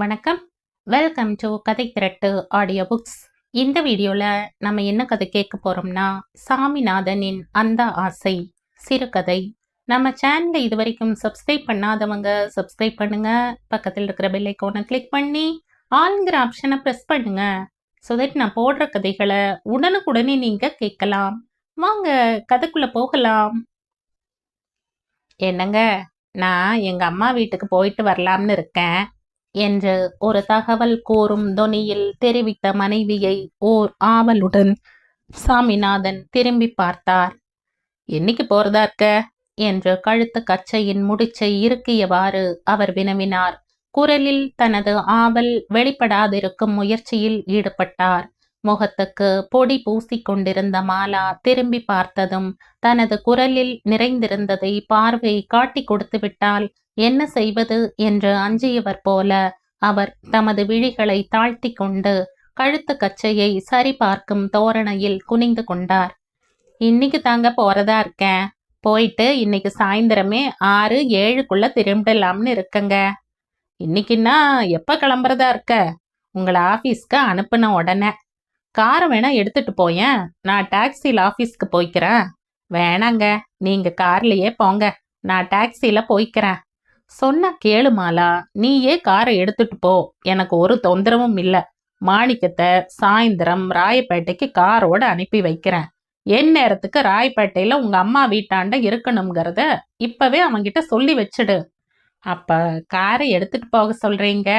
வணக்கம். Welcome to கதை திரட்டு audio books இந்த வீடியோவில் நம்ம என்ன கதை கேட்க போகிறோம்னா சாமிநாதனின் அந்த ஆசை சிறுகதை நம்ம சேனலை இது வரைக்கும் சப்ஸ்கிரைப் பண்ணாதவங்க சப்ஸ்கிரைப் பண்ணுங்க. பக்கத்தில் இருக்கிற பெல் ஐக்கோனை கிளிக் பண்ணி ஆளுங்கிற ஆப்ஷனை ப்ரெஸ் பண்ணுங்க. ஸோ தட் நான் போடுற கதைகளை உடனுக்குடனே நீங்கள் கேட்கலாம். வாங்க கதைக்குள்ளே போகலாம். என்னங்க? நான் எங்கள் அம்மா வீட்டுக்கு போயிட்டு வரலாம்னு இருக்கேன். என்று ஒரு தகவல் கூறும் தொனியில் தெரிவித்த மனைவியை ஓர் ஆவலுடன் சாமிநாதன் திரும்பி பார்த்தார். என்னைக்கு போறதா இருக்க? என்று கழுத்து கச்சையின் முடிச்சை இறுக்கியவாறு அவர் வினவினார். குரலில் தனது ஆவல் வெளிப்படாதிருக்கும் முயற்சியில் ஈடுபட்டார். முகத்துக்கு பொடி பூசிக்கொண்டிருந்த மாலா திரும்பி பார்த்ததும் தனது குரலில் நிறைந்திருந்ததை பார்வை காட்டி கொடுத்து விட்டால் என்ன செய்வது என்று அஞ்சியவர் போல அவர் தமது விழிகளை தாழ்த்தி கொண்டு கழுத்து கச்சையை சரிபார்க்கும் தோரணையில் குனிந்து கொண்டார். இன்னைக்கு தாங்க போறதா இருக்கேன். போயிட்டு இன்னைக்கு சாயந்தரமே ஆறு ஏழுக்குள்ள திரும்பிடலாம்னு இருக்கங்க. இன்னைக்குன்னா எப்போ கிளம்புறதா இருக்க? உங்களை ஆஃபீஸ்க்கு அனுப்புன உடனே. காரை வேணா எடுத்துட்டு போயேன். நான் டாக்ஸியில் ஆஃபீஸ்க்கு போய்க்கிறேன். வேணாங்க. நீங்கள் கார்லேயே போங்க. நான் டாக்ஸியில் போய்க்கிறேன். சொன்ன கேளு மாலா. நீயே காரை எடுத்துட்டு போ. எனக்கு ஒரு தொந்தரவும் இல்லை. மாணிக்கத்தை சாயந்தரம் ராயப்பேட்டைக்கு காரோட அனுப்பி வைக்கிறேன். என் நேரத்துக்கு ராயப்பேட்டையில உங்க அம்மா வீட்டாண்ட இருக்கணுங்கிறத இப்பவே அவங்கிட்ட சொல்லி வச்சிடு. அப்ப காரை எடுத்துட்டு போக சொல்றீங்க?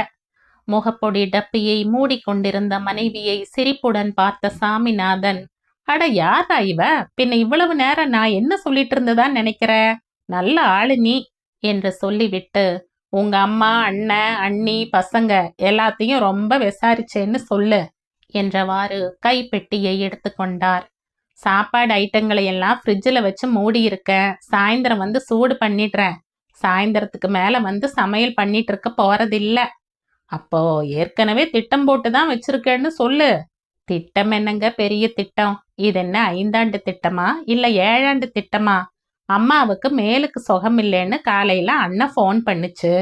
முகப்பொடி டப்பியை மூடிக்கொண்டிருந்த மனைவியை சிரிப்புடன் பார்த்த சாமிநாதன் அட யாரா இவ? பின்ன இவ்வளவு நேரம் நான் என்ன சொல்லிட்டு இருந்ததா நினைக்கிற? நல்ல ஆளு நீ. என்று சொல்லிவிட்டு உங்க அம்மா அண்ணன் அண்ணி பசங்க எல்லாத்தையும் ரொம்ப விசாரிச்சேன்னு சொல்லு என்றவாறு கைப்பெட்டியை எடுத்துக்கொண்டார் சாப்பாடு ஐட்டங்களை எல்லாம் ஃப்ரிட்ஜில் வச்சு மூடி இருக்கேன் சாயந்தரம் வந்து சூடு பண்ணிடுறேன். சாயந்தரத்துக்கு மேலே வந்து சமையல் பண்ணிட்டு இருக்க போறதில்ல. அப்போ ஏற்கனவே திட்டம் போட்டு தான் வச்சிருக்கேன்னு சொல்லு. திட்டம் என்னங்க பெரிய திட்டம்? இது என்ன ஐந்தாண்டு திட்டமா? இல்லை ஏழாண்டு திட்டமா? அம்மாவுக்கு மேலுக்கு சுகம் இல்லைன்னு காலையில அண்ணன் ஃபோன் பண்ணுச்சு.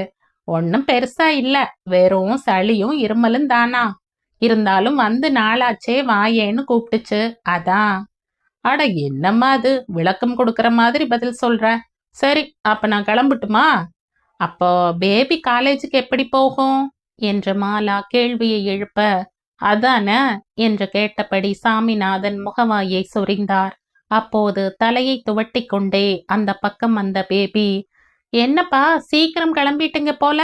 ஒன்றும் பெருசா இல்ல. வெறும் சளியும் இருமலும் தானா? இருந்தாலும் வந்து நாளாச்சே வாயேன்னு கூப்பிட்டுச்சு. அதான். அட என்னம்மா அது? விளக்கம் கொடுக்கற மாதிரி பதில் சொல்ற. சரி அப்ப நான் கிளம்பட்டுமா? அப்போ பேபி காலேஜுக்கு எப்படி போகும்? என்று மாலா கேள்வியை எழுப்ப அதான? என்று கேட்டபடி சாமிநாதன் முகவாயை சொரிந்தார். அப்போது தலையை துவட்டி கொண்டே அந்த பக்கம் வந்த பேபி என்னப்பா சீக்கிரம் கிளம்பிட்டுங்க போல?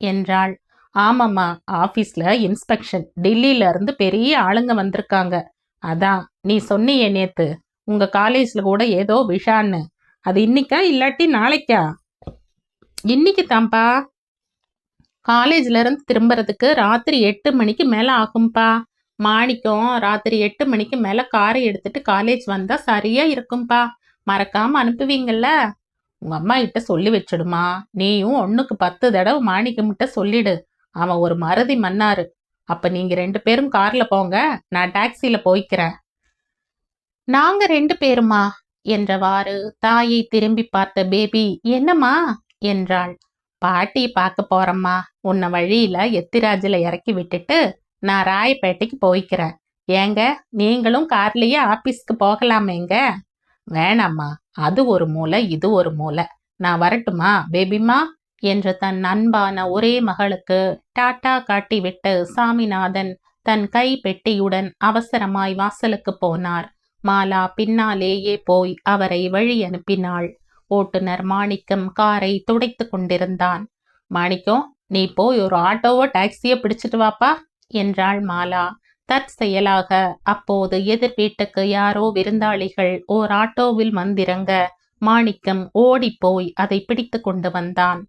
என்றாள். ஆமாம்மா ஆபீஸ்ல இன்ஸ்பெக்ஷன். டெல்லியில இருந்து பெரிய ஆளுங்க வந்திருக்காங்க. அதான் நீ சொன்னியே நேத்து. உங்க காலேஜ்ல கூட ஏதோ விஷான்னு. அது இன்னைக்கா இல்லாட்டி நாளைக்கா? இன்னைக்கு தான்ப்பா. காலேஜ்ல இருந்து திரும்புறதுக்கு ராத்திரி எட்டு மணிக்கு மேல ஆகும்பா மாணிக்கம் ராத்திரி எட்டு மணிக்கு மேல காரை எடுத்துட்டு காலேஜ் வந்தா சரியா இருக்கும்பா. மறக்காம அனுப்புவீங்கல்ல? உங்க அம்மா கிட்ட சொல்லி வச்சிடுமா. நீயும் ஒண்ணுக்கு பத்து தடவை மாணிக்கம்கிட்ட சொல்லிடு. அவன் ஒரு மறதி மன்னாரு. அப்ப நீங்க ரெண்டு பேரும் கார்ல போங்க. நான் டாக்ஸில போய்க்கிறேன். நாங்க ரெண்டு பேருமா? என்றவாறு தாயை திரும்பி பார்த்த பேபி என்னம்மா? என்றாள். பாட்டி பார்க்க போறம்மா. உன்னை வழியில எத்திராஜில இறக்கி விட்டுட்டு நான் ராயப்பேட்டைக்கு போய்க்கிறேன். ஏங்க நீங்களும் கார்லேயே ஆபீஸ்க்கு போகலாமேங்க? வேணாம்மா அது ஒரு மூலை இது ஒரு மூலை நான் வரட்டுமா பேபிமா என்று தன் அன்பான ஒரே மகளுக்கு டாட்டா காட்டிவிட்டு சாமிநாதன் தன் கை பெட்டியுடன் அவசரமாய் வாசலுக்கு போனார். மாலா பின்னாலேயே போய் அவரை வழி அனுப்பினாள். ஓட்டுநர் மாணிக்கம் காரை துடைத்து கொண்டிருந்தான். மாணிக்கம் நீ போய் ஒரு ஆட்டோவோ டாக்ஸியோ பிடிச்சிட்டு வாப்பா. என்றாள் மாலா. தற்செயலாக அப்போது எதிர் வீட்டுக்கு யாரோ விருந்தாளிகள் ஓர் ஆட்டோவில் வந்திறங்க மாணிக்கம் ஓடிப்போய் அதை பிடித்து கொண்டு வந்தான்.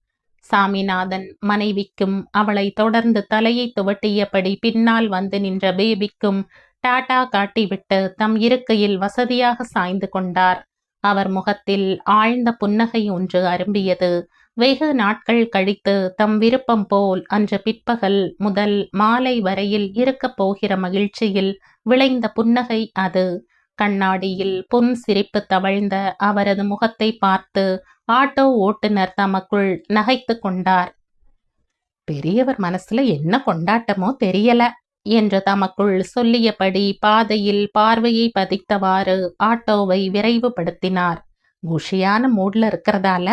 சாமிநாதன் மனைவிக்கும் அவளை தொடர்ந்து தலையை துவட்டியபடி பின்னால் வந்து நின்ற பேபிக்கும் டாடா காட்டிவிட்டு தம் இருக்கையில் வசதியாக சாய்ந்து கொண்டார். அவர் முகத்தில் ஆழ்ந்த புன்னகை ஒன்று அரும்பியது. வெகு நாட்கள் கழித்து தம் விருப்பம் போல் அன்று பிற்பகல் முதல் மாலை வரையில் இருக்கப் போகிற மகிழ்ச்சியில் விளைந்த புன்னகை அது. கண்ணாடியில் புன் சிரிப்பு தவழ்ந்த அவரது முகத்தை பார்த்து ஆட்டோ ஓட்டுநர் தமக்குள் நகைத்து கொண்டார். பெரியவர் மனசுல என்ன கொண்டாட்டமோ தெரியல என்று தமக்குள் சொல்லியபடி பாதையில் பார்வையை பதித்தவாறு ஆட்டோவை விரைவுபடுத்தினார். குஷியான மூட்ல இருக்கிறதால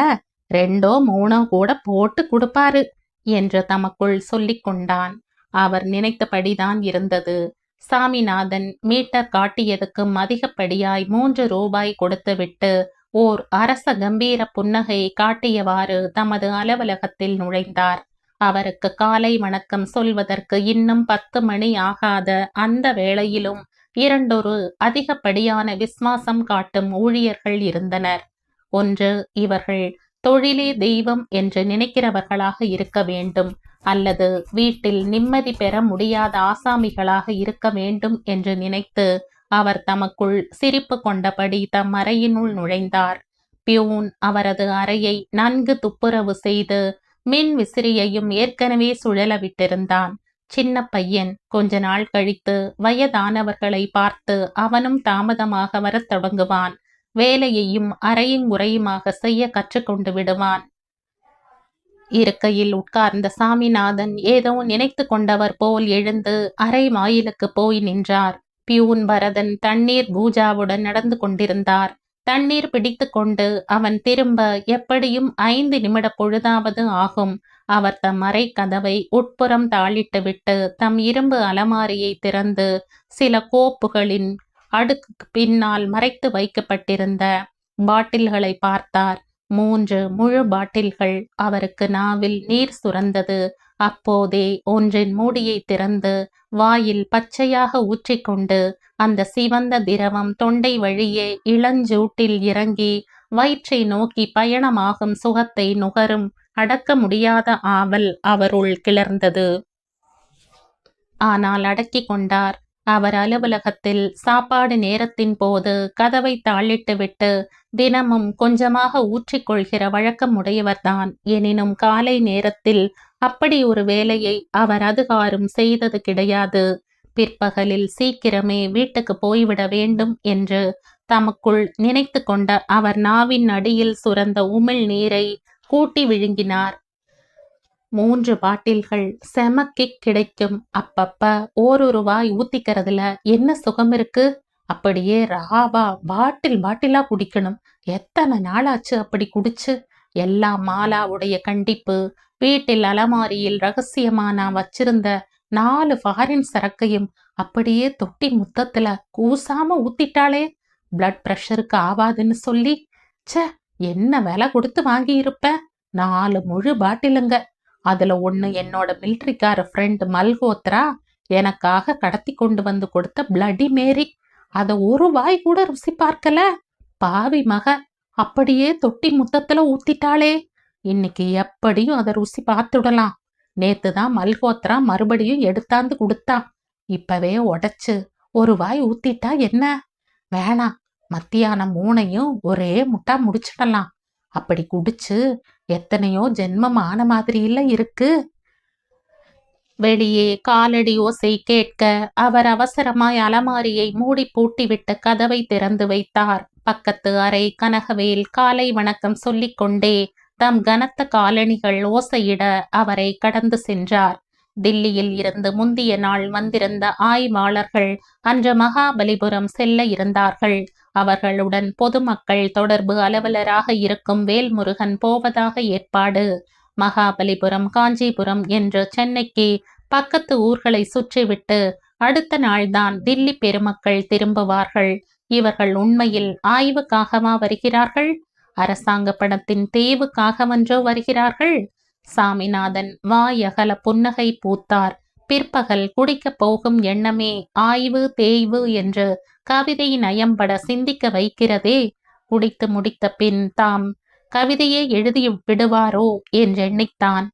ரெண்டோ மூணோ கூட போட்டு கொடுப்பாரு என்று தமக்குள் சொல்லிக் கொண்டான். அவர் நினைத்தபடிதான் இருந்தது. சாமிநாதன் மீட்டர் காட்டியதுக்கும் அதிகப்படியாய் மூன்று ரூபாய் கொடுத்துவிட்டு ஓர் அரச கம்பீர புன்னகை காட்டியவாறு தமது அலுவலகத்தில் நுழைந்தார். அவருக்கு காலை வணக்கம் சொல்வதற்கு இன்னும் பத்து மணி ஆகாத அந்த வேளையிலும் இரண்டொரு அதிகப்படியான விஸ்வாசம் காட்டும் ஊழியர்கள் இருந்தனர். ஒன்று இவர்கள் தொழிலே தெய்வம் என்று நினைக்கிறவர்களாக இருக்க வேண்டும். அல்லது வீட்டில் நிம்மதி பெற முடியாத ஆசாமிகளாக இருக்க வேண்டும் என்று நினைத்து அவர் தமக்குள் சிரிப்பு கொண்டபடி தம் அறையினுள் நுழைந்தார். பியூன் அவரது அறையை நன்கு துப்புரவு செய்து மின் விசிறியையும் ஏற்கனவே சுழல விட்டிருந்தான் சின்ன பையன் கொஞ்ச நாள் கழித்து வயதானவர்களை பார்த்து அவனும் தாமதமாக வரத் தொடங்குவான். வேலையையும் அறையும் உரையுமாக செய்ய கற்றுக்கொண்டு விடுவான். இருக்கையில் உட்கார்ந்த சாமிநாதன் ஏதோ நினைத்து கொண்டவர் போல் எழுந்து அறை மாயிலுக்கு போய் நின்றார். பியூன் பரதன் தண்ணீர் பூஜாவுடன் நடந்து கொண்டிருந்தார். தண்ணீர் பிடித்து கொண்டு அவன் திரும்ப எப்படியும் ஐந்து நிமிட பொழுதாவது ஆகும். அவர் தம் அறை கதவை உட்புறம் தாளிட்டு விட்டு தம் இரும்பு அலமாரியை திறந்து சில கோப்புகளின் அடுக்கு பின்னால் மறைத்து வைக்கப்பட்டிருந்த பாட்டில்களை பார்த்தார். மூன்று முழு பாட்டில்கள் அவருக்கு நாவில் நீர் சுரந்தது. அப்போதே ஒன்றின் மூடியை திறந்து வாயில் பச்சையாக ஊற்றிக்கொண்டு அந்த சிவந்த திரவம் தொண்டை வழியே இளஞ்சூட்டில் இறங்கி வயிற்றை நோக்கி பயணமாகும் சுகத்தை நுகரும் அடக்க முடியாத ஆவல் அவருள் கிளர்ந்தது. ஆனால் அடக்கிக் கொண்டார். அவர் அலுவலகத்தில் சாப்பாடு நேரத்தின் போது கதவை தாளிட்டுவிட்டு தினமும் கொஞ்சமாக ஊற்றிக்கொள்கிற வழக்கம் உடையவர்தான் எனினும் காலை நேரத்தில் அப்படி ஒரு வேலையை அவர் அதுகாரும் செய்தது கிடையாது. பிற்பகலில் சீக்கிரமே வீட்டுக்கு போய்விட வேண்டும் என்று தமக்குள் நினைத்து கொண்ட அவர் நாவின் அடியில் சுரந்த உமிழ் நீரை கூட்டி விழுங்கினார். மூன்று பாட்டில்கள் செமக்கிக் கிடைக்கும். அப்பப்ப ஓரொரு வாய் ஊத்திக்கிறதுல என்ன சுகம் இருக்கு? அப்படியே ராவா பாட்டில் பாட்டிலா குடிக்கணும். எத்தனை நாளாச்சு அப்படி குடிச்சு? எல்லாம் மாலாவுடைய கண்டிப்பு. வீட்டில் அலமாரியில் ரகசியமா நான் வச்சிருந்த நாலு ஃபாரின் சரக்கையும் அப்படியே தொட்டி முத்தத்துல கூசாம ஊத்திட்டாளே. பிளட் ப்ரெஷருக்கு ஆவாதுன்னு சொல்லி. ச்சே என்ன விலை கொடுத்து வாங்கியிருப்ப? நாலு முழு பாட்டிலுங்க. அதுல ஒண்ணு என்னோட மிலிட்ரிக்கார ஃப்ரெண்ட் மல்கோத்ரா எனக்காக கடத்தி கொண்டு வந்து கொடுத்த பிளடி மேரி அத ஒரு வாய் கூட ருசி பார்க்கல. பாவி மக அப்படியே தொட்டி முத்தத்துல ஊத்திட்டாளே. இன்னைக்கு எப்படியும் அதை ருசி பார்த்துடலாம் நேத்து தான் மல்கோத்ரா மறுபடியும் எடுத்தாந்து கொடுத்தான் இப்பவே உடைச்சு ஒரு வாய் ஊத்திட்டா என்ன? வேணாம் மத்தியானம் மூணையும் ஒரே முட்டா முடிச்சிடலாம். அப்படி குடிச்சு எத்தனையோ ஜென்மம் ஆன மாதிரி இல்ல இருக்கு. வெளியே காலடி ஓசை கேட்க அவர் அவசரமாய் அலமாரியை மூடி பூட்டிவிட்டு கதவை திறந்து வைத்தார். பக்கத்து அறை கனகவேல் காலை வணக்கம் சொல்லிக் கொண்டே தம் கனத்த காலணிகள் ஓசையிட அவரை கடந்து சென்றார். தில்லியில் இருந்து முந்திய நாள் வந்திருந்த ஆய்வாளர்கள் அன்று மகாபலிபுரம் செல்ல இருந்தார்கள். அவர்களுடன் பொதுமக்கள் தொடர்பு அலுவலராக இருக்கும் வேல்முருகன் போவதாக ஏற்பாடு. மகாபலிபுரம் காஞ்சிபுரம் என்று சென்னைக்கு பக்கத்து ஊர்களை சுற்றிவிட்டு அடுத்த நாள்தான் தில்லி பெருமக்கள் திரும்புவார்கள். இவர்கள் உண்மையில் ஆய்வுக்காகவா வருகிறார்கள்? அரசாங்க படத்தின் தேவுக்காகவன்றோ வருகிறார்கள்? சாமிநாதன் வாயகல புன்னகை பூத்தார். பிற்பகல் குடிக்கப் போகும் எண்ணமே ஆய்வு தேய்வு என்று கவிதை நயம்பட சிந்திக்க வைக்கிறதே குடித்து முடித்த பின் தாம் கவிதையை எழுதி விடுவாரோ என்றெண்ணித்தான்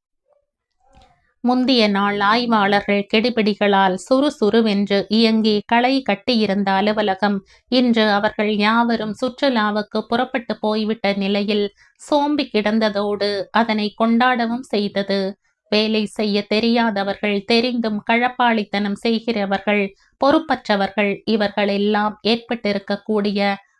முந்திய நாள் ஆய்வாளர்கள் கெடுபிடிகளால் சுறுசுறுவென்று இயங்கி களை கட்டியிருந்த அலுவலகம் இன்று அவர்கள் யாவரும் சுற்றுலாவுக்கு புறப்பட்டு போய்விட்ட நிலையில் சோம்பி கிடந்ததோடு அதனை கொண்டாடவும் செய்தது. வேலை செய்ய தெரியாதவர்கள் தெரிந்தும் கழப்பாளித்தனம் செய்கிறவர்கள் பொறுப்பற்றவர்கள் இவர்கள் எல்லாம் ஏற்பட்டிருக்கக்கூடிய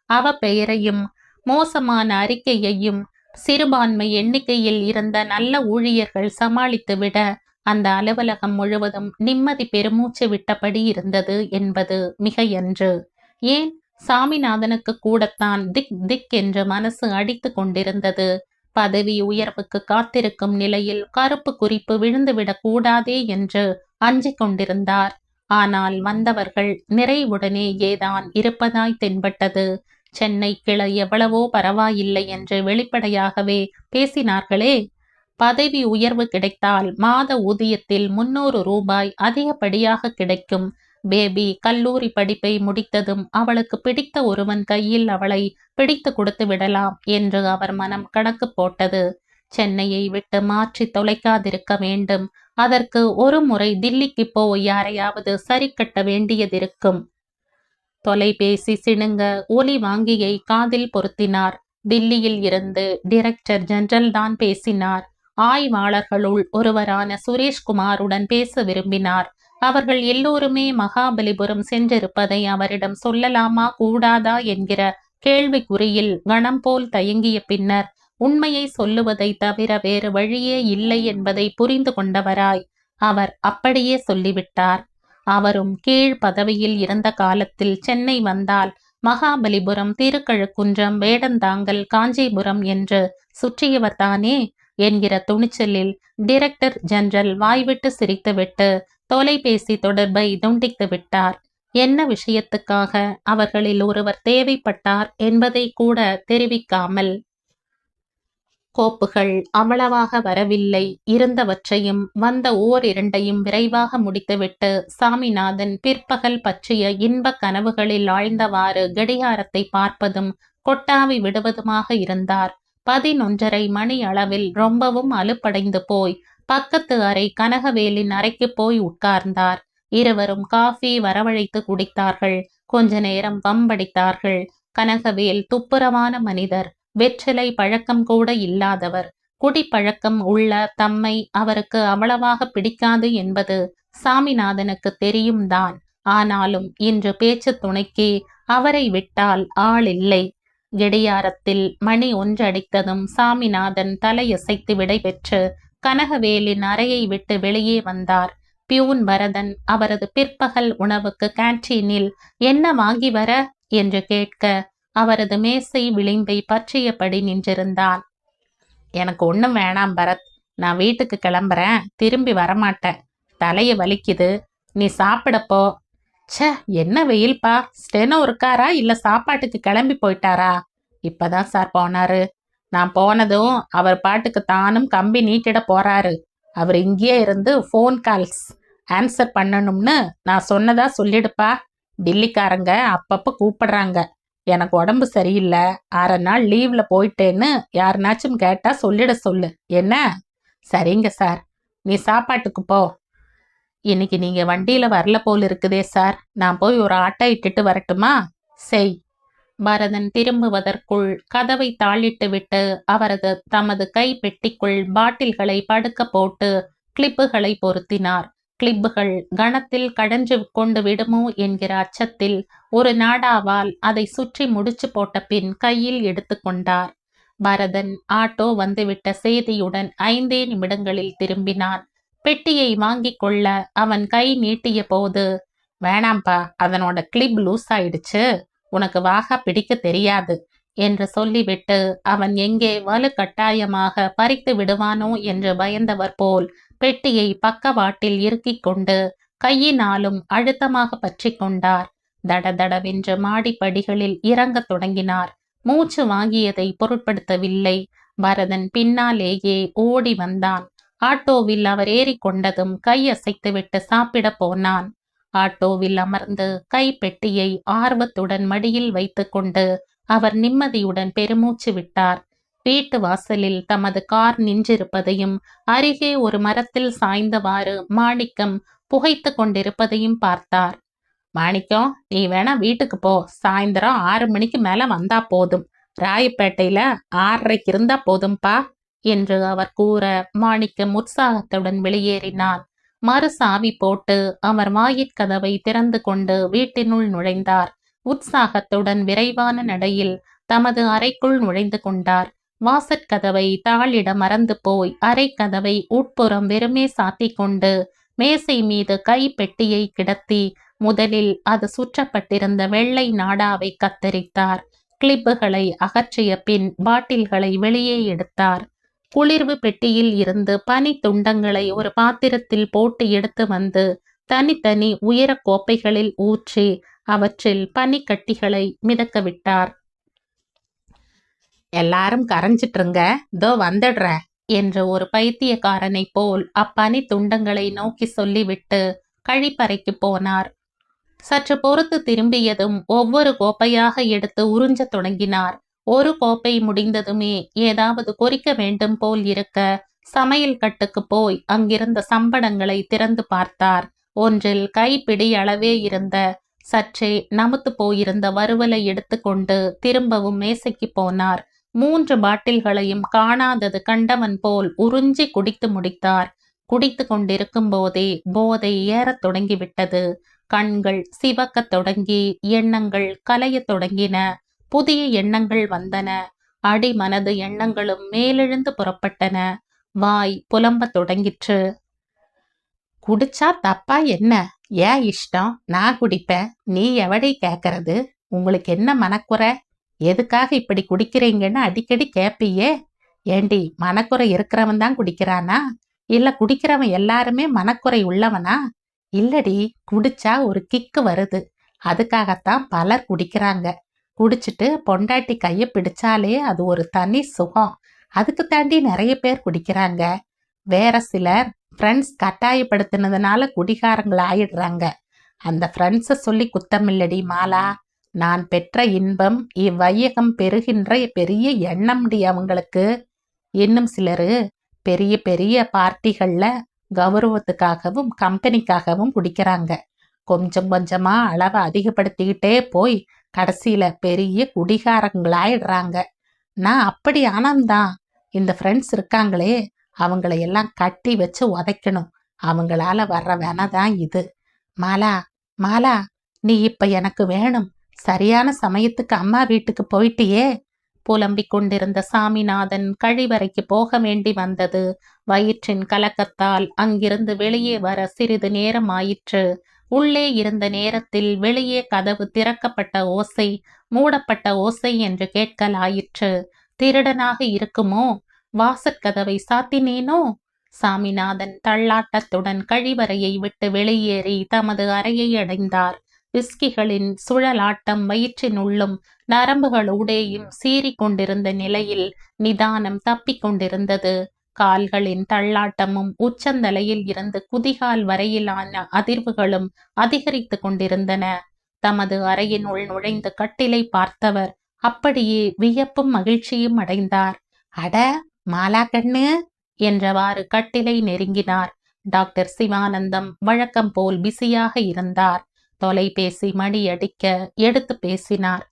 அவ பெயரையும் மோசமான அறிக்கையையும் சிறுபான்மை எண்ணிக்கையில் இருந்த நல்ல ஊழியர்கள் சமாளித்துவிட அந்த அலுவலகம் முழுவதும் நிம்மதி பெருமூச்சு விட்டபடி இருந்தது என்பது மிகையன்று. ஏன்? சாமிநாதனுக்கு கூடத்தான் திக் திக் என்று மனசு அடித்து கொண்டிருந்தது. பதவி உயர்வுக்கு காத்திருக்கும் நிலையில் கருப்பு குறிப்பு விழுந்துவிடக் கூடாதே என்று அஞ்சிக் கொண்டிருந்தார். ஆனால் வந்தவர்கள் நிறைவுடனேயேதான் இருப்பதாய் தென்பட்டது. சென்னை கிளை எவ்வளவோ பரவாயில்லை என்று வெளிப்படையாகவே பேசினார்களே. பதவி உயர்வு கிடைத்தால் மாத ஊதியத்தில் முன்னூறு ரூபாய் அதிகப்படியாக கிடைக்கும். பேபி கல்லூரி படிப்பை முடித்ததும் அவளுக்கு பிடித்த ஒருவன் கையில் அவளை பிடித்து கொடுத்து விடலாம் என்று அவர் மனம் கணக்கு போட்டது. சென்னையை விட்டு மாற்றி தொலைக்காதிருக்க வேண்டும். அதற்கு ஒரு முறை தில்லிக்கு போய் யாரையாவது சரி கட்ட வேண்டியதிருக்கும். தொலைபேசி சிணுங்க ஒலி வாங்கியை காதில் பொருத்தினார். தில்லியில் இருந்து டிரெக்டர் ஜெனரல் தான் பேசினார். ஆய்வாளர்களுள் ஒருவரான சுரேஷ்குமாருடன் பேச விரும்பினார். அவர்கள் எல்லோருமே மகாபலிபுரம் சென்றிருப்பதை அவரிடம் சொல்லலாமா கூடாதா என்கிற கேள்விக்குறியில் கணம் போல் தயங்கிய பின்னர் உண்மையை சொல்லுவதை தவிர வேறு வழியே இல்லை என்பதை புரிந்து கொண்டவராய் அவர் அப்படியே சொல்லிவிட்டார். அவரும் கீழ் பதவியில் இருந்த காலத்தில் சென்னை வந்தால் மகாபலிபுரம் திருக்கழுக்குன்றம் வேடந்தாங்கல் காஞ்சிபுரம் என்று சுற்றியவர்தானே என்கிற துணிச்சலில் டிரெக்டர் ஜெனரல் வாய்விட்டு சிரித்துவிட்டு தொலைபேசி தொடர்பை துண்டித்து விட்டார். என்ன விஷயத்துக்காக அவர்களில் ஒருவர் தேவைப்பட்டார் என்பதை கூட தெரிவிக்காமல் கோப்புகள் அவ்வளவாக வரவில்லை. இருந்தவற்றையும் வந்த ஓர் இரண்டையும் விரைவாக முடித்துவிட்டு சாமிநாதன் பிற்பகல் பற்றிய இன்பக் கனவுகளில் ஆழ்ந்தவாறு கடிகாரத்தை பார்ப்பதும் கொட்டாவி விடுவதுமாக இருந்தார். பதினொன்றரை மணி அளவில் ரொம்பவும் அலுப்படைந்து போய் பக்கத்து அறை கனகவேலின் அறைக்கு போய் உட்கார்ந்தார். இருவரும் காஃபி வரவழைத்து குடித்தார்கள். கொஞ்ச நேரம் வம்படித்தார்கள். கனகவேல் துப்புரவான மனிதர். வெற்றிலை பழக்கம் கூட இல்லாதவர். குடிப்பழக்கம் உள்ள தம்மை அவருக்கு அவ்வளவாக பிடிக்காது என்பது சாமிநாதனுக்கு தெரியும் தான் ஆனாலும் இன்று பேச்சு துணைக்கு அவரை விட்டால் ஆள் இல்லை. கெடியாரத்தில் மணி ஒன்றடித்ததும் சாமிநாதன் தலையசைத்து விடை பெற்று கனகவேலின் அறையை விட்டு வெளியே வந்தார். பியூன் பரதன் அவரது பிற்பகல் உணவுக்கு கேன்டீனில் என்ன வாங்கி வர என்று கேட்க அவரது மேசை விளிம்பை பற்றியபடி நின்றிருந்தான். எனக்கு ஒன்றும் வேணாம் பரத். நான் வீட்டுக்கு கிளம்புறேன். திரும்பி வரமாட்டேன். தலையை வலிக்குது. நீ சாப்பிடப்போ ச என்ன வெயில்ப்பா ஸ்டெனோ இருக்காரா? இல்லை சாப்பாட்டுக்கு கிளம்பி போயிட்டாரா? இப்பதான் சார் போனாரு. நான் போனதும் அவர் பாட்டுக்கு தானும் கம்பி நீட்டிட போறாரு. அவர் இங்கேயே இருந்து ஃபோன் கால்ஸ் ஆன்சர் பண்ணணும்னு நான் சொன்னதா சொல்லிடுப்பா. டில்லிக்காரங்க அப்பப்போ கூப்பிடுறாங்க. எனக்கு உடம்பு சரியில்லை. அரை நாள் லீவ்ல போயிட்டேன்னு யாருனாச்சும் கேட்டா சொல்லிட சொல்லு. என்ன? சரிங்க சார். நீ சாப்பாட்டுக்கு போ. இன்னைக்கு நீங்க வண்டியில வரல போல் இருக்குதே சார். நான் போய் ஒரு ஆட்டை இட்டுட்டு வரட்டுமா? செய். பரதன் திரும்புவதற்குள் கதவை தாளிட்டுவிட்டு அவரது தமது கை பெட்டிக்குள் பாட்டில்களை படுக்க போட்டு கிளிப்புகளை பொருத்தினார். கிளிப்புகள் கணத்தில் கடைஞ்சு கொண்டு விடுமோ என்கிற அச்சத்தில் ஒரு நாடாவால் அதை சுற்றி முடிச்சு போட்ட பின் கையில் எடுத்துக்கொண்டார் பரதன் ஆட்டோ வந்துவிட்ட செய்தியுடன் ஐந்தே நிமிடங்களில் திரும்பினான். பெட்டியை வாங்கிக் கொள்ள அவன் கை நீட்டிய போது வேணாம்பா அதனோட கிளிப் லூஸ் ஆயிடுச்சு. உனக்கு வாகா பிடிக்க தெரியாது என்று சொல்லிவிட்டு அவன் எங்கே வலு கட்டாயமாக பறித்து விடுவானோ என்று பயந்தவர் போல் பெட்டியை பக்கவாட்டில் இறுக்கிக் கொண்டு கையினாலும் அழுத்தமாக பற்றி கொண்டார். தடதடவென்று மாடிப்படிகளில் இறங்கத் தொடங்கினார். மூச்சு வாங்கியதை பொருட்படுத்தவில்லை. பரதன் பின்னாலேயே ஓடி வந்தான். ஆட்டோவில் அவர் ஏறிக்கொண்டதும் கை அசைத்துவிட்டு சாப்பிட போனான். ஆட்டோவில் அமர்ந்து கைப்பெட்டியை ஆர்வத்துடன் மடியில் வைத்துக்கொண்டு அவர் நிம்மதியுடன் பெருமூச்சு விட்டார். வீட்டு வாசலில் தமது கார் நின்றிருப்பதையும் அருகே ஒரு மரத்தில் சாய்ந்தவாறு மாணிக்கம் புகைத்து கொண்டிருப்பதையும் பார்த்தார். மாணிக்கம் நீ வேணா வீட்டுக்கு போ. சாயந்தரம் ஆறு மணிக்கு மேல வந்தா போதும். ராயப்பேட்டையில ஆறரைக்கு இருந்தா போதும்பா என்று அவர் கூற மாணிக்கம் உற்சாகத்துடன் வெளியேறினான் மறு சாவி போட்டு அவர் வாயிற்கதவை திறந்து கொண்டு வீட்டினுள் நுழைந்தார். உற்சாகத்துடன் விரைவான நடையில் தமது அறைக்குள் நுழைந்து கொண்டார். வாசற்கதவை தாளிட மறந்து போய் அறைக்கதவை கதவை உட்புறம் வெறுமே சாத்தி கொண்டு மேசை மீது கை பெட்டியை கிடத்தி முதலில் அது சுற்றப்பட்டிருந்த வெள்ளை நாடாவை கத்தரித்தார். கிளிப்புகளை அகற்றிய பின் பாட்டில்களை வெளியே எடுத்தார். குளிர்வு பெட்டியில் இருந்து பனி துண்டங்களை ஒரு பாத்திரத்தில் போட்டு எடுத்து வந்து தனித்தனி உயர கோப்பைகளில் ஊற்றி அவற்றில் பனிக்கட்டிகளை மிதக்க விட்டார். எல்லாரும் கரைஞ்சிட்டுருங்க. இதோ வந்துடுற என்று ஒரு பைத்தியக்காரனைப் போல் அப்பனி துண்டங்களை நோக்கி சொல்லிவிட்டு கழிப்பறைக்கு போனார். சற்று பொறுத்து திரும்பியதும் ஒவ்வொரு கோப்பையாக எடுத்து உறிஞ்சத் தொடங்கினார். ஒரு கோப்பை முடிந்ததுமே ஏதாவது குறிக்க வேண்டும் போல் இருக்க சமையல் கட்டுக்கு போய் அங்கிருந்த சம்படங்களை திறந்து பார்த்தார். ஒன்றில் கைப்பிடி அளவே இருந்த சற்றே நமுத்து போயிருந்த வறுவலை எடுத்துக்கொண்டு திரும்பவும் மேசைக்கு போனார். மூன்று பாட்டில்களையும் காணாதது கண்டவன் போல் உறிஞ்சி குடித்து முடித்தார். குடித்து கொண்டிருக்கும் போதே போதை ஏறத் தொடங்கிவிட்டது. கண்கள் சிவக்கத் தொடங்கி எண்ணங்கள் கலையத் தொடங்கின. புதிய எண்ணங்கள் வந்தன. அடி மனது எண்ணங்களும் மேலெழுந்து புறப்பட்டன. வாய் புலம்பத் தொடங்கிற்று. குடிச்சா தப்பா என்ன? ஏன் இஷ்டம்? நான் குடிப்பேன். நீ எவடி கேட்கறது உங்களுக்கு என்ன மனக்குறை? எதுக்காக இப்படி குடிக்கிறீங்கன்னு அடிக்கடி கேப்பியே. ஏண்டி மனக்குறை இருக்கிறவன் தான் குடிக்கிறானா? இல்ல குடிக்கிறவன் எல்லாருமே மனக்குறை உள்ளவனா? இல்லடி குடிச்சா ஒரு கிக்கு வருது. அதுக்காகத்தான் பலர் குடிக்கிறாங்க. குடிச்சிட்டு பொண்டாட்டி கையை பிடிச்சாலே அது ஒரு தனி சுகம். அதுக்கு தாண்டி நிறைய பேர் குடிக்கிறாங்க. வேற சிலர் ஃப்ரெண்ட்ஸ் கட்டாயப்படுத்தினதுனால குடிகாரங்கள் ஆயிடுறாங்க. அந்த ஃப்ரெண்ட்ஸை சொல்லி குத்தமில்லடி மாலா. நான் பெற்ற இன்பம் இவ்வையகம் பெறுகின்ற பெரிய எண்ணம்டி அவங்களுக்கு. இன்னும் சிலரு பெரிய பெரிய பார்ட்டிகளில் கௌரவத்துக்காகவும் கம்பெனிக்காகவும் குடிக்கிறாங்க. கொஞ்சம் கொஞ்சமா அளவை அதிகப்படுத்திக்கிட்டே போய் கடைசியில பெரிய குடிகாரங்களாயிடுறாங்க. நான் அப்படி ஆனந்தான். இந்த ஃப்ரெண்ட்ஸ் இருக்காங்களே அவங்கள எல்லாம் கட்டி வச்சு உதைக்கணும். அவங்களால வர்ற வேணதான் இது. மாலா மாலா நீ இப்ப எனக்கு வேணும். சரியான சமயத்துக்கு அம்மா வீட்டுக்கு போயிட்டியே. புலம்பிக் கொண்டிருந்த சாமிநாதன் கழிவறைக்கு போக வேண்டி வந்தது. வயிற்றின் கலக்கத்தால் அங்கிருந்து வெளியே வர சிறிது நேரம் ஆயிற்று உள்ளே இருந்த நேரத்தில் வெளியே கதவு திறக்கப்பட்ட ஓசை மூடப்பட்ட ஓசை என்று கேட்கலாயிற்று. திருடனாக இருக்குமோ? வாசற்கதவை சாத்தினேனோ? சாமிநாதன் தள்ளாட்டத்துடன் கழிவறையை விட்டு வெளியேறி தமது அறையை அடைந்தார். விஸ்கிகளின் சுழலாட்டம் வயிற்றினுள்ளும் நரம்புகளூடேயும் சீறிக்கொண்டிருந்த நிலையில் நிதானம் தப்பிக் கொண்டிருந்தது கால்களின் தள்ளாட்டமும் உச்சந்தலையில் இருந்து குதிகால் வரையிலான அதிர்வுகளும் அதிகரித்து கொண்டிருந்தன. தமது அறையினுள் நுழைந்து கட்டிலை பார்த்தவர் அப்படியே வியப்பும் மகிழ்ச்சியும் அடைந்தார். அட மாலா கண்ணு! என்றவாறு கட்டிலை நெருங்கினார். டாக்டர் சிவானந்தம் வழக்கம் போல் பிஸியாக இருந்தார். தொலைபேசி மணி அடிக்க எடுத்து பேசினார்.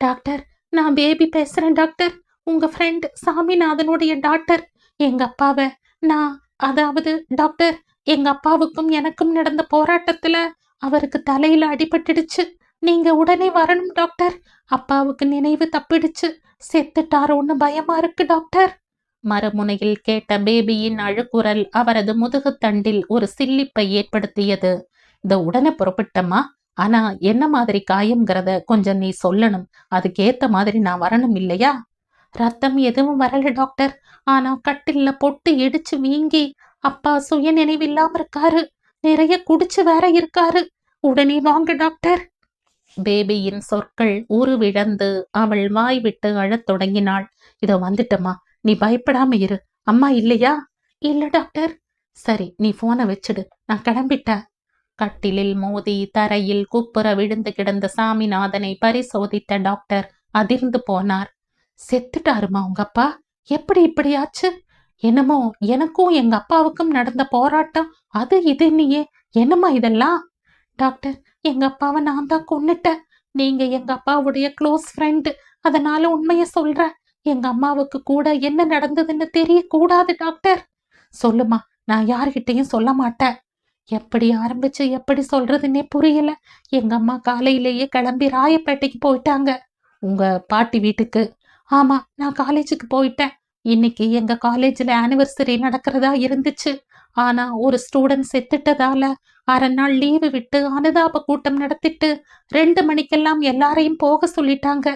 டாக்டர் நான் பேபி பேசுறேன் டாக்டர். உங்க ஃப்ரெண்ட் சாமிநாதனுடைய டாக்டர். எங்க அப்பாவை நான் அதாவது டாக்டர் எங்க அப்பாவுக்கும் எனக்கும் நடந்த போராட்டத்துல அவருக்கு தலையில அடிபட்டுடுச்சு. நீங்க உடனே வரணும் டாக்டர் அப்பாவுக்கு நினைவு தப்பிடுச்சு. செத்துட்டாரோன்னு பயமா இருக்கு டாக்டர் மறுமுனையில் கேட்ட பேபியின் அழுக்குரல் அவரது முதுகுத்தண்டில் ஒரு சில்லிப்பை ஏற்படுத்தியது. இந்த உடனே புறப்பட்டம்மா ஆனா என்ன மாதிரி காயம்ங்கிறத கொஞ்சம் நீ சொல்லணும். அதுக்கேத்த மாதிரி நான் வரணும் இல்லையா? ரத்தம் எதுவும் வரல டாக்டர். ஆனா கட்டில்ல பொட்டு இடிச்சு வீங்கி அப்பா சுய நினைவில்லாம இருக்காரு. நிறைய குடிச்சு வேற இருக்காரு. உடனே வாங்க டாக்டர். பேபியின் சொற்கள் உருவிழந்து அவள் வாய் விட்டு அழத் தொடங்கினாள். இதோ வந்துட்டம்மா. நீ பயப்படாம இரு. அம்மா இல்லையா? இல்ல டாக்டர். சரி நீ போனை வச்சுடு. நான் கிளம்பிட்டேன். கட்டிலில் மோதி தரையில் குப்புற விழுந்து கிடந்த சாமிநாதனை பரிசோதித்த டாக்டர் அதிர்ந்து போனார். செத்துட்டாருமா உங்க அப்பா? எப்படி இப்படியாச்சு? என்னமோ எனக்கும் எங்க அப்பாவுக்கும் நடந்த போராட்டம் அது இது நீயே என்னம்மா இதெல்லாம்? டாக்டர் எங்க அப்பாவை நான் தான் கொன்னுட்டேன். நீங்க எங்க அப்பாவுடைய க்ளோஸ் ஃப்ரெண்டு. அதனால உண்மைய சொல்றேன் எங்க அம்மாவுக்கு கூட என்ன நடந்ததுன்னு தெரியக்கூடாது டாக்டர். சொல்லுமா நான் யார்கிட்டையும் சொல்ல மாட்டேன். எப்படி ஆரம்பிச்சு எப்படி சொல்றதுன்னே புரியல. எங்க அம்மா காலையிலேயே கிளம்பி ராயப்பேட்டைக்கு போயிட்டாங்க. உங்க பாட்டி வீட்டுக்கு ஆமா நான் காலேஜுக்கு போயிட்டேன். இன்னைக்கு எங்க காலேஜ்ல ஆனிவர்சரி நடக்கிறதா இருந்துச்சு. ஆனா ஒரு ஸ்டூடெண்ட் செத்துட்டதால அரை நாள் லீவு விட்டு அனுதாப கூட்டம் நடத்திட்டு ரெண்டு மணிக்கெல்லாம் எல்லாரையும் போக சொல்லிட்டாங்க.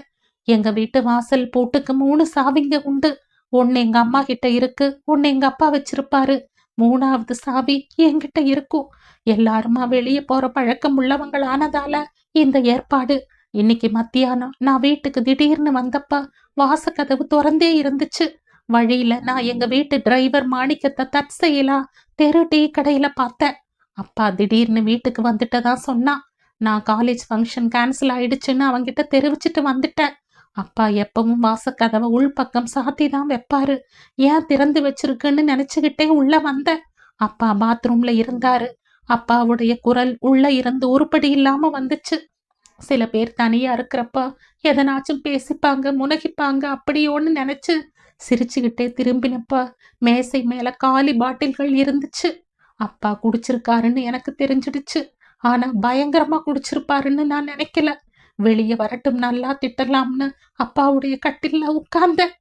எங்க வீட்டு வாசல் பூட்டுக்கு மூணு சாவிங்க உண்டு. ஒன்னு எங்க அம்மா கிட்ட இருக்கு ஒன்னு எங்க அப்பா வச்சிருப்பாரு. மூணாவது சாவி என்கிட்ட இருக்கும். எல்லாருமா வெளியே போற பழக்கம் உள்ளவங்களானதால இந்த ஏற்பாடு இன்னைக்கு மத்தியானம் நான் வீட்டுக்கு திடீர்னு வந்தப்ப வாசக்கதவு திறந்தே இருந்துச்சு. வழியில நான் எங்க வீட்டு டிரைவர் மாணிக்கத்தை தற்செயலா தெரு டீ கடையில பார்த்தேன். அப்பா திடீர்னு வீட்டுக்கு வந்துட்டதா சொன்னான் நான் காலேஜ் ஃபங்க்ஷன் கேன்சல் ஆயிடுச்சுன்னு அவங்கிட்ட தெரிவிச்சிட்டு வந்துட்டேன். அப்பா எப்பவும் வாசக்கதவை உள்பக்கம் சாத்தி தான் வைப்பாரு. ஏன் திறந்து வச்சிருக்குன்னு நினைச்சுக்கிட்டே உள்ள வந்த அப்பா பாத்ரூம்ல இருந்தாரு. அப்பாவுடைய குரல் உள்ள இருந்து உருப்படி இல்லாம வந்துச்சு. சில பேர் தனியா இருக்கிறப்ப எதனாச்சும் பேசிப்பாங்க முனகிப்பாங்க அப்படியோன்னு நினைச்சு சிரிச்சுக்கிட்டே திரும்பினப்ப மேசை மேல காலி பாட்டில்கள் இருந்துச்சு. அப்பா குடிச்சிருக்காருன்னு எனக்கு தெரிஞ்சிடுச்சு. ஆனா பயங்கரமா குடிச்சிருப்பாருன்னு நான் நினைக்கல. வெளியே வரட்டும் நல்லா திட்டலாம்னு அப்பாவுடைய கட்டில்ல உட்கார்ந்தேன்.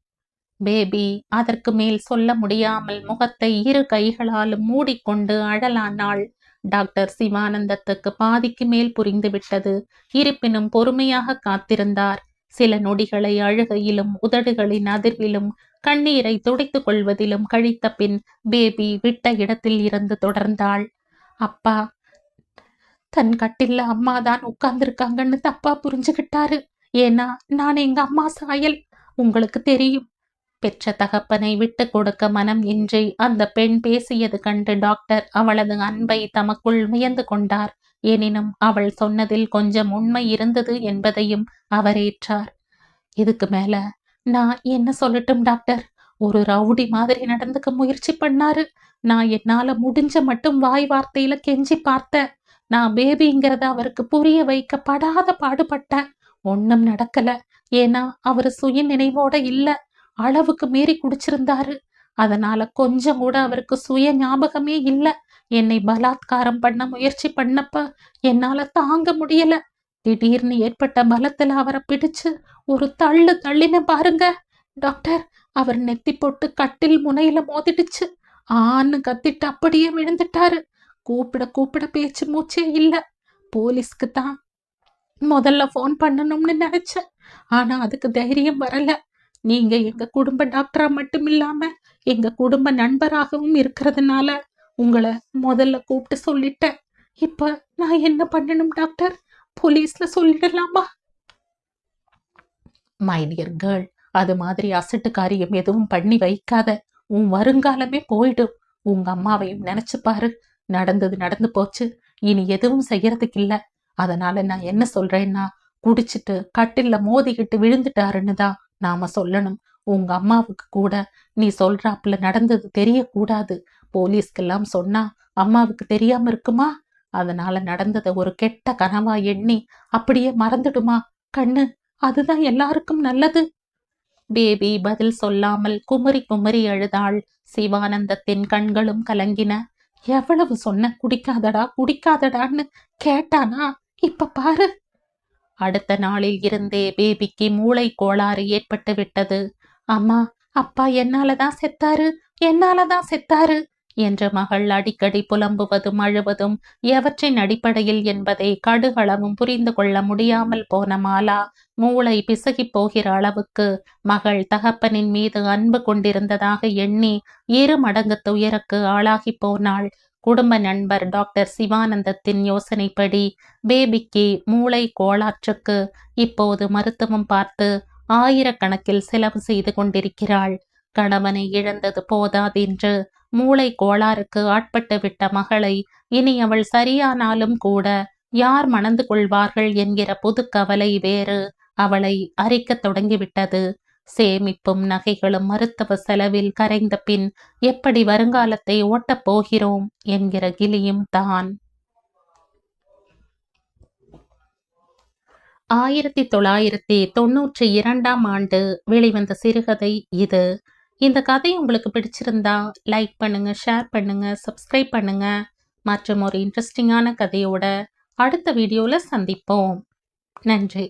பேபி அதற்கு மேல் சொல்ல முடியாமல் முகத்தை இரு கைகளாலும் மூடிக்கொண்டு அழலானாள். டாக்டர் சிவானந்தத்துக்கு பாதிக்கு மேல் புரிந்துவிட்டது. இருப்பினும் பொறுமையாக காத்திருந்தார். சில நொடிகளை அழுகையிலும் உதடுகளின் அதிர்விலும் கண்ணீரை துடைத்துக் கொள்வதிலும் கழித்த பின் பேபி விட்ட இடத்தில் இருந்து தொடர்ந்தாள். அப்பா தன் கட்டில்ல அம்மா தான் உட்கார்ந்துருக்காங்கன்னு தப்பா புரிஞ்சுக்கிட்டாரு ஏன்னா நான் எங்க அம்மா சாயல். உங்களுக்கு தெரியும். பெற்ற தகப்பனை விட்டு கொடுக்க மனம் இன்றி அந்த பெண் பேசியது கண்டு டாக்டர் அவளது அன்பை தமக்குள் வியந்து கொண்டார். எனினும் அவள் சொன்னதில் கொஞ்சம் உண்மை இருந்தது என்பதையும் அவர் ஏற்றார். இதுக்கு மேல நான் என்ன சொல்லட்டும் டாக்டர்? ஒரு ரவுடி மாதிரி நடந்துக்க முயற்சி பண்ணாரு. நான் என்னால முடிஞ்ச மட்டும் வாய் வார்த்தையில கெஞ்சி பார்த்தேன் நான் பேபிங்கிறத அவருக்கு புரிய வைக்க படாத பாடுபட்டேன் ஒன்னும் நடக்கல. ஏன்னா அவர் சுய நினைவோட இல்ல. அளவுக்கு மீறி குடிச்சிருந்தாரு. அதனால கொஞ்சம் கூட அவருக்கு சுய ஞாபகமே இல்ல. என்னை பலாத்காரம் பண்ண முயற்சி பண்ணப்ப என்னால தாங்க முடியல. திடீர்னு ஏற்பட்ட பலத்துல அவரை பிடிச்சு ஒரு தள்ளு தள்ளின பாருங்க. டாக்டர் அவர் நெத்தி போட்டு கட்டில் முனையில மோதிடுச்சு. ஆன்னு கத்திட்டு அப்படியே விழுந்துட்டாரு. கூப்பிட கூப்பிட பேச்சு மூச்சே இல்ல. போலீஸ்க்கு தான் முதல்ல ஃபோன் பண்ணணும்னு நினைச்சேன். ஆனா அதுக்கு தைரியம் வரல. நீங்க எங்க குடும்ப டாக்டரா மட்டும் இல்லாம எங்க குடும்ப நண்பராகவும் இருக்கிறதுனால உங்களை முதல்ல கூப்பிட்டு சொல்லிட்டேன். இப்ப நான் என்ன பண்ணணும் டாக்டர் போலீஸ்ல சொல்லிடலாமா? மை டியர் கேர்ள் அது மாதிரி அசட்டு காரியம் எதுவும் பண்ணி வைக்காத. உன் வருங்காலமே போயிடும். உங்க அம்மாவையும் நினைச்சு பாரு. நடந்தது நடந்து போச்சு. இனி எதுவும் செய்யறதுக்கு இல்ல. அதனால நான் என்ன சொல்றேன்னா குடிச்சிட்டு கட்டில்ல மோதிக்கிட்டு விழுந்துட்டாருன்னு தான் நாம சொல்லணும். உங்க அம்மாவுக்கு கூட நீ சொல்றாப்புல நடந்தது தெரியக்கூடாது. போலீஸ்க்கெல்லாம் சொன்னா அம்மாவுக்கு தெரியாம இருக்குமா? அதனால நடந்ததை ஒரு கெட்ட கனவா எண்ணி அப்படியே மறந்துடுமா? கண்ணு அதுதான் எல்லாருக்கும் நல்லது. பேபி பதில் சொல்லாமல் குமரி குமரி அழுதாள். சிவானந்தத்தின் கண்களும் கலங்கின. எவ்வளவு சொன்ன குடிக்காதடா குடிக்காதடான்னு கேட்டானா? இப்ப பாரு. அடுத்த நாளில் இருந்தே பேபிக்கு மூளை கோளாறு ஏற்பட்டு விட்டது. அம்மா அப்பா என்னாலதான் செத்தாரு? என்னாலதான் செத்தாரு? என்ற மகள் அடிக்கடி புலம்புவதும் அழுவதும் எவற்றின் அடிப்படையில் என்பதை கடுகளவும் புரிந்து கொள்ள முடியாமல் போன மாலா மூளை பிசகி போகிற அளவுக்கு மகள் தகப்பனின் மீது அன்பு கொண்டிருந்ததாக எண்ணி இரு மடங்கு துயருக்கு ஆளாகி போனாள். குடும்ப நண்பர் டாக்டர் சிவானந்தத்தின் யோசனைப்படி பேபிக்கு மூளை கோளாற்றுக்கு இப்போது மருத்துவம் பார்த்து ஆயிரக்கணக்கில் செலவு செய்து கொண்டிருக்கிறாள். கணவனை இழந்தது போதாதென்று மூளை கோளாறுக்கு ஆட்பட்டு விட்ட மகளை இனி அவள் சரியானாலும் கூட யார் மணந்து கொள்வார்கள் என்கிற புது கவலை வேறு அவளை அரிக்கத் தொடங்கிவிட்டது. சேமிப்பும் நகைகளும் மருத்துவ செலவில் கரைந்த பின் எப்படி வருங்காலத்தை ஓட்டப் போகிறோம் என்கிற கிளியும் தான். ஆயிரத்தி தொள்ளாயிரத்தி தொண்ணூற்றி இரண்டாம் ஆண்டு வெளிவந்த சிறுகதை இது. இந்த கதை உங்களுக்கு பிடிச்சிருந்தா லைக் பண்ணுங்க ஷேர் பண்ணுங்க சப்ஸ்கிரைப் பண்ணுங்க. மற்றும் ஒரு இன்ட்ரெஸ்டிங்கான கதையோட அடுத்த வீடியோவில் சந்திப்போம். நன்றி.